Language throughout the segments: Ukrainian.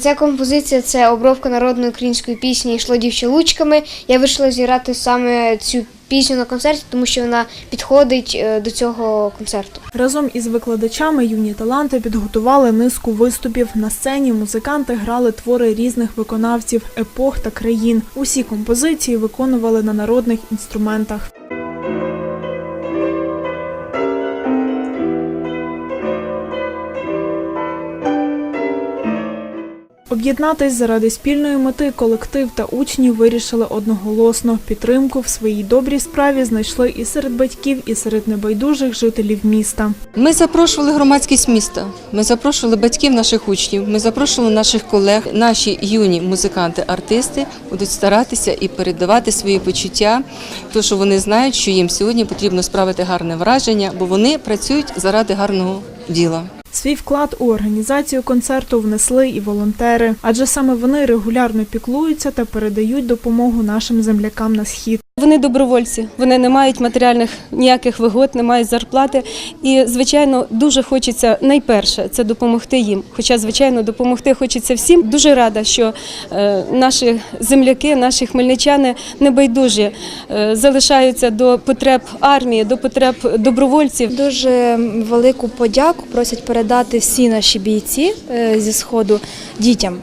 Ця композиція це обробка народної української пісні «Йшло дівче лучками. Я вирішила зіграти саме цю пісню на концерті, тому що вона підходить е, до цього концерту. Разом із викладачами юні таланти підготували низку виступів. На сцені музиканти грали твори різних виконавців, епох та країн. Усі композиції виконували на народних інструментах. Об'єднатись заради спільної мети колектив та учні вирішили одноголосно. Підтримку в своїй добрій справі знайшли і серед батьків, і серед небайдужих жителів міста. Ми запрошували громадськість міста, ми запрошували батьків наших учнів, ми запрошували наших колег. Наші юні музиканти, артисти будуть старатися і передавати свої почуття, тому що вони знають, що їм сьогодні потрібно справити гарне враження, бо вони працюють заради гарного діла. Свій вклад у організацію концерту внесли і волонтери, адже саме вони регулярно піклуються та передають допомогу нашим землякам на схід. Вони добровольці, вони не мають матеріальних ніяких вигод, не мають зарплати. І, звичайно, дуже хочеться найперше це допомогти їм. Хоча, звичайно, допомогти хочеться всім. Дуже рада, що е, наші земляки, наші хмельничани небайдужі е, залишаються до потреб армії, до потреб добровольців. Дуже велику подяку просять передати всі наші бійці е, зі сходу дітям.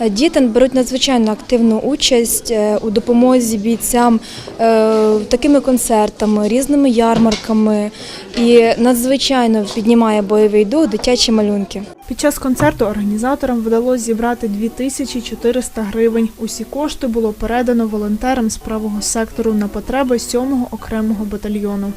Діти беруть надзвичайно активну участь е, у допомозі бійцям е, такими концертами, різними ярмарками і надзвичайно піднімає бойовий дух дитячі малюнки. Під час концерту організаторам вдалося зібрати 2400 гривень. Усі кошти було передано волонтерам з правого сектору на потреби 7-го окремого батальйону.